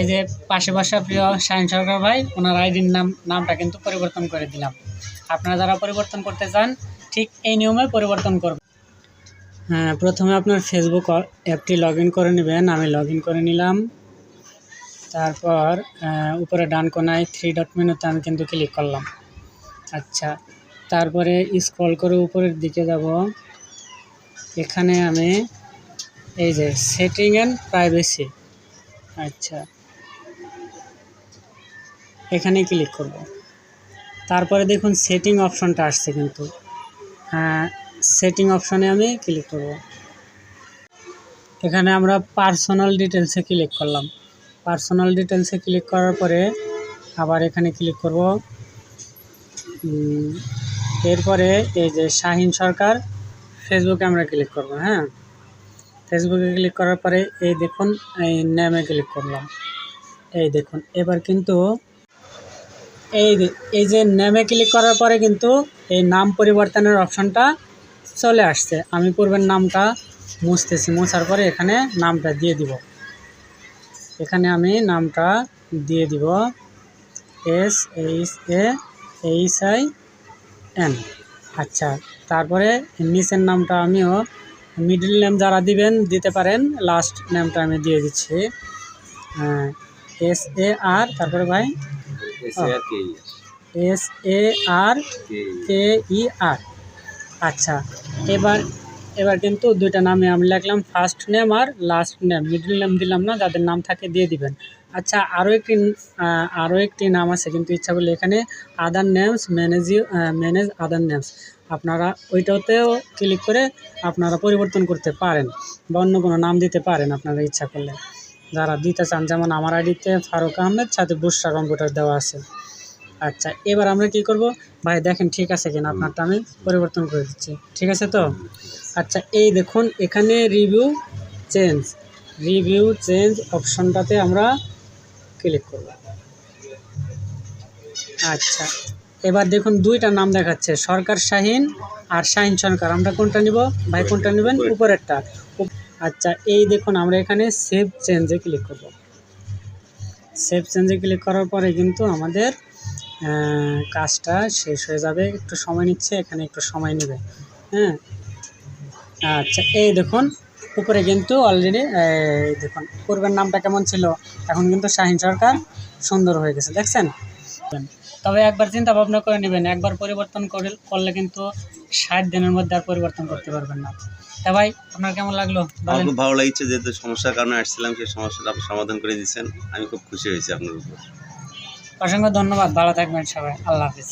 এই যে পাশে বসা প্রিয় শাহিন সরকার ভাই, ওনার আইডির নাম, নামটা কিন্তু পরিবর্তন করে দিলাম। আপনারা যারা পরিবর্তন করতে চান, ঠিক এই নিয়মে পরিবর্তন করবেন। হ্যাঁ প্রথমে আপনার ফেসবুক অ্যাপটি লগ করে নেবেন। আমি লগ করে নিলাম। তারপর উপরে ডান কোনায় থ্রি ডট মেনুতে আমি কিন্তু ক্লিক করলাম। আচ্ছা তারপরে স্ক্রল করে উপরের দিকে যাব। এখানে আমি এই যে সেটিং অ্যান্ড প্রাইভেসি আচ্ছা এখানে ক্লিক করব। তারপরে দেখুন সেটিং অপশনটা আসছে কিন্তু। হ্যাঁ সেটিং অপশনে আমি ক্লিক করব। এখানে আমরা পার্সোনাল ডিটেলসে ক্লিক করলাম। পার্সোনাল ডিটেলসে ক্লিক করার পরে আবার এখানে ক্লিক করব। এরপরে এই যে শাহিন সরকার ফেসবুকে আমরা ক্লিক করব হ্যাঁ? ফেসবুকে ক্লিক করার পরে এই দেখুন, এই নেমে ক্লিক করলাম। এই দেখুন, এবার কিন্তু এই এই যে নেমে ক্লিক করার পরে কিন্তু এই নাম পরিবর্তনের অপশনটা চলে আসছে। আমি পূর্বের নামটা মুছতেছি, মোছার পরে এখানে নামটা দিয়ে দিব। এখানে আমি নামটা দিয়ে দিব S H A H I N আচ্ছা তারপরে নিচের নামটা আমিও মিডল নেম যারা দিবেন, দিতে পারেন লাস্ট নেমটা আমি দিয়ে দিচ্ছি। এস এ আর তারপরে ভাই এস এ আর কে ই আর। আচ্ছা এবার এবার কিন্তু দুইটা নামে আমি লিখলাম ফার্স্ট নেম আর লাস্ট নেম মিডল নেম দিলাম না যাদের নাম থাকে দিয়ে দিবেন। আচ্ছা আরও একটি আরও একটি নাম আছে কিন্তু ইচ্ছা করলে এখানে other names manage manage other names আপনারা ওইটাতেও ক্লিক করে আপনারা পরিবর্তন করতে পারেন বা অন্য কোনো নাম দিতে পারেন আপনারা ইচ্ছা করলে। যারা দিতে চান যেমন আমার আইডিতে ফারুক আহমেদ সাথে বুসরা কম্পিউটার দেওয়া আছে। আচ্ছা এবার আমরা কি করব? ভাই দেখেন ঠিক আছে কিনা আপনারটা আমি পরিবর্তন করে দিচ্ছি। ঠিক আছে তো? আচ্ছা এই দেখুন এখানে রিভিউ চেঞ্জ রিভিউ চেঞ্জ অপশনটাতে আমরা ক্লিক করব। আচ্ছা এবার দেখুন দুইটা নাম দেখাচ্ছে সরকার শাহিন আর শাহিন সরকার। আমরা কোনটা নিব? ভাই কোনটা নেবেন? উপরেরটা। উপ- আচ্ছা এই দেখুন, আমরা এখানে সেভ চেঞ্জে ক্লিক করব। সেভ চেঞ্জে ক্লিক করার পরে কিন্তু আমাদের কাজটা শেষ হয়ে যাবে। একটু সময় নিচ্ছে, এখানে একটু সময় নেবে। হ্যাঁ? আচ্ছা এই দেখুন, উপরে কিন্তু অলরেডি দেখুন, পূর্বের নামটা কেমন ছিল? এখন কিন্তু শাহিন সরকার সুন্দর হয়ে গেছে, দেখছেন? তবে একবার চিন্তা ভাবনা করে নেবেন, একবার পরিবর্তন করে, করলে কিন্তু ষাট দিনের মধ্যে আর পরিবর্তন করতে পারবেন না। তা ভাই আপনার কেমন লাগল? আমার খুব ভালো লাগছে যেহেতু সমস্যার কারণে আসছিলাম সেই সমস্যাটা আপনি সমাধান করে দিচ্ছেন আমি খুব খুশি হয়েছি আপনার উপর। অসংখ্য ধন্যবাদ ভালো থাকবেন সবাই। আল্লাহ হাফিজ।